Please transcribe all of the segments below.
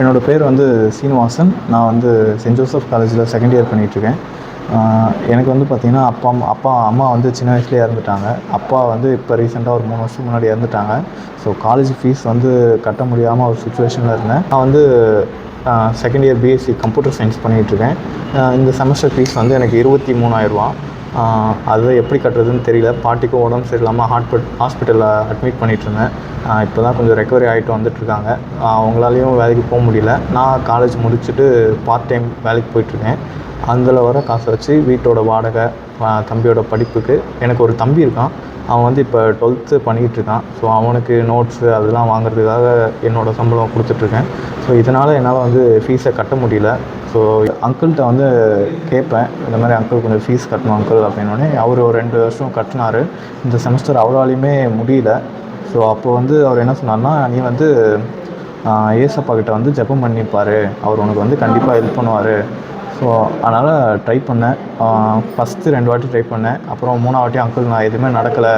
என்னோடய பேர் வந்து சீனிவாசன். நான் வந்து சென்ட் ஜோசப் காலேஜில் செகண்ட் இயர் பண்ணிகிட்ருக்கேன் எனக்கு வந்து பார்த்திங்கன்னா அப்பா அம்மா அப்பா அம்மா வந்து சின்ன வயசுலேயே இறந்துட்டாங்க. அப்பா வந்து இப்போ ரீசெண்டாக ஒரு மூணு வருஷம் முன்னாடி இறந்துட்டாங்க. ஸோ காலேஜ் ஃபீஸ் வந்து கட்ட முடியாமல் ஒரு சுச்சுவேஷனில் இருந்தேன். நான் வந்து second year BSc computer science பண்ணிகிட்ருக்கேன் இந்த செமஸ்டர் ஃபீஸ் வந்து எனக்கு இருபத்தி மூணாயிரரூவா அது எப்படி கட்டுறதுன்னு தெரியல. பாட்டிக்கும் உடம்பு சரியில்லாமல் ஹாஸ்பிட் ஹாஸ்பிட்டலில் அட்மிட் பண்ணிகிட்ருந்தேன் இப்போ தான் கொஞ்சம் ரெக்கவரி ஆகிட்டு வந்துட்டுருக்காங்க. அவங்களாலையும் வேலைக்கு போக முடியல. நான் காலேஜ் முடிச்சுட்டு பார்ட் டைம் வேலைக்கு போயிட்டுருக்கேன். அதில் வர காசை வச்சு வீட்டோட வாடகை தம்பியோட படிப்புக்கு எனக்கு ஒரு தம்பி இருக்கான். அவன் வந்து இப்போ டுவெல்த்து பண்ணிக்கிட்டு இருக்கான். ஸோ அவனுக்கு நோட்ஸு அதெல்லாம் வாங்குறதுக்காக என்னோடய சம்பளம் கொடுத்துட்ருக்கேன். ஸோ இதனால் என்னால் வந்து ஃபீஸை கட்ட முடியல. ஸோ அங்கிள்கிட்ட வந்து கேட்பேன். இந்த மாதிரி அங்கிள் கொஞ்சம் ஃபீஸ் கட்டணும் அங்கிள் அப்படின்னோடனே அவர் ஒரு ரெண்டு வருஷம் கட்டினார். இந்த செமஸ்டர் அவராலையுமே முடியல. ஸோ அப்போ வந்து அவர் என்ன சொன்னார்னா நீ வந்து ஏசப்பா கிட்ட வந்து ஜெபம் பண்ணிப்பார். அவர் உனக்கு வந்து கண்டிப்பாக ஹெல்ப் பண்ணுவார். ஸோ அதனால் ட்ரை பண்ணேன். ஃபஸ்ட்டு ரெண்டு வாட்டி ட்ரை பண்ணேன். அப்புறம் மூணாவது வாட்டி அங்கிள் நான் எதுவுமே நடக்கலை.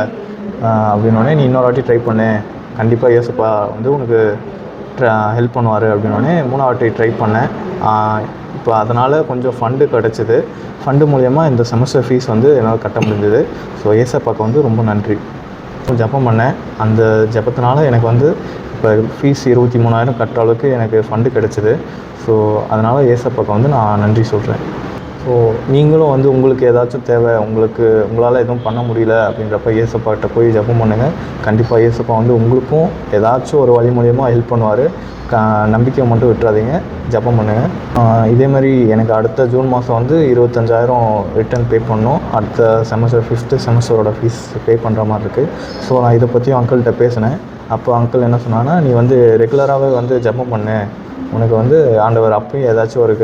அப்படின்னோடனே நீ இன்னொரு வாட்டி ட்ரை பண்ணு. கண்டிப்பாக ஏசப்பா வந்து உனக்கு ஹெல்ப் பண்ணுவார். அப்படின்னோடனே மூணாவது வாட்டி ட்ரை பண்ணேன் இப்போ அதனால் கொஞ்சம் ஃபண்டு கிடச்சிது. ஃபண்டு மூலயமா இந்த செமஸ்டர் ஃபீஸ் வந்து என்னால் கட்ட முடிஞ்சது. ஸோ ஏசப்பாக்கு வந்து ரொம்ப நன்றி. ஜெபம் பண்ணேன். அந்த ஜெபத்தினால எனக்கு வந்து இப்போ ஃபீஸ் இருபத்தி மூணாயிரம் கட்டுற அளவுக்கு எனக்கு ஃபண்டு கிடச்சிது. ஸோ அதனால் ஏசப்பாக்கு வந்து நான் நன்றி சொல்கிறேன் ஸோ நீங்களும் வந்து உங்களுக்கு ஏதாச்சும் தேவை உங்களுக்கு உங்களால் எதுவும் பண்ண முடியல அப்படின்றப்ப ஏசப்பாட்ட போய் ஜெபம் பண்ணுங்கள் கண்டிப்பாக ஏசப்பா வந்து உங்களுக்கும் ஏதாச்சும் ஒரு வழி மூலியமாக ஹெல்ப் பண்ணுவார். க நம்பிக்கையை மட்டும் விட்டுறாதீங்க. ஜெபம் பண்ணுங்கள் இதே மாதிரி எனக்கு அடுத்த ஜூன் மாதம் வந்து இருபத்தஞ்சாயிரம் ரிட்டர்ன் பே பண்ணோம் அடுத்த செமஸ்டர் ஃபிஃப்த்து செமஸ்டரோட ஃபீஸ் பே பண்ணுற மாதிரி இருக்குது ஸோ நான் இதை பற்றியும் அங்கிள்கிட்ட பேசினேன். அப்போ அங்கிள் என்ன சொன்னாங்கன்னா நீ வந்து ரெகுலராகவே வந்து ஜெபம் பண்ணு. உனக்கு வந்து ஆண்டவர் அப்பயும் ஏதாச்சும் ஒரு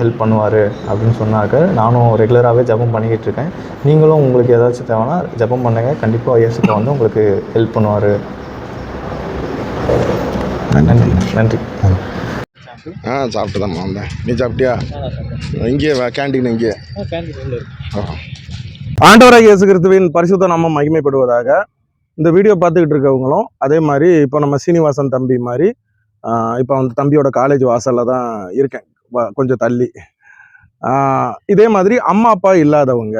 ஹெல்ப் பண்ணுவார். அப்படின்னு சொன்னாங்க. நானும் ரெகுலராகவே ஜெபம் பண்ணிக்கிட்டு இருக்கேன். நீங்களும் உங்களுக்கு ஏதாச்சும் தேவைன்னா ஜெபம் பண்ணுங்க. கண்டிப்பாக இயேசுப்பா வந்து உங்களுக்கு ஹெல்ப் பண்ணுவார். நன்றி. நன்றி. ஆ சாப்பிட்டு தான் வந்தேன். நீ சாப்பிட்டியா? இங்கே. கேண்டீன் இங்கே ஆண்டவராக இயேசு கிறிஸ்துவின் பரிசுத்த நாமம் மகிமைப்படுவதாக. இந்த வீடியோ பார்த்துக்கிட்டு இருக்கவங்களும் அதே மாதிரி இப்போ நம்ம சீனிவாசன் தம்பி மாதிரி இப்போ அந்த தம்பியோட காலேஜ் வாசலில் தான் இருக்கேன். வ- கொஞ்சம் தள்ளி. இதே மாதிரி அம்மா அப்பா இல்லாதவங்க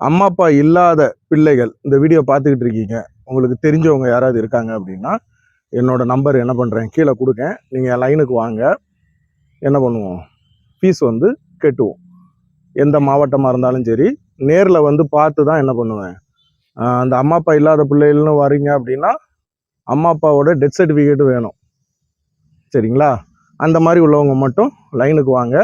அம்மா அப்பா இல்லாத பிள்ளைகள் இந்த வீடியோ பார்த்துக்கிட்டு இருக்கீங்க. உங்களுக்கு தெரிஞ்சவங்க யாராவது இருக்காங்க அப்படின்னா என்னோட நம்பர் என்ன பண்ணுறேன் கீழே கொடுங்க நீங்கள் லைனுக்கு வாங்க. என்ன பண்ணுவோம்? ஃபீஸ் வந்து கெட்டுவோம். எந்த மாவட்டமாக இருந்தாலும் சரி நேரில் வந்து பார்த்து தான் என்ன பண்ணுவேன்? அந்த அம்மா அப்பா இல்லாத பிள்ளைகள்னு வரீங்க அப்படின்னா அம்மா அப்பாவோட டெத் சர்டிஃபிகேட்டு வேணும். சரிங்களா? அந்த மாதிரி உள்ளவங்க மட்டும் லைனுக்கு வாங்க.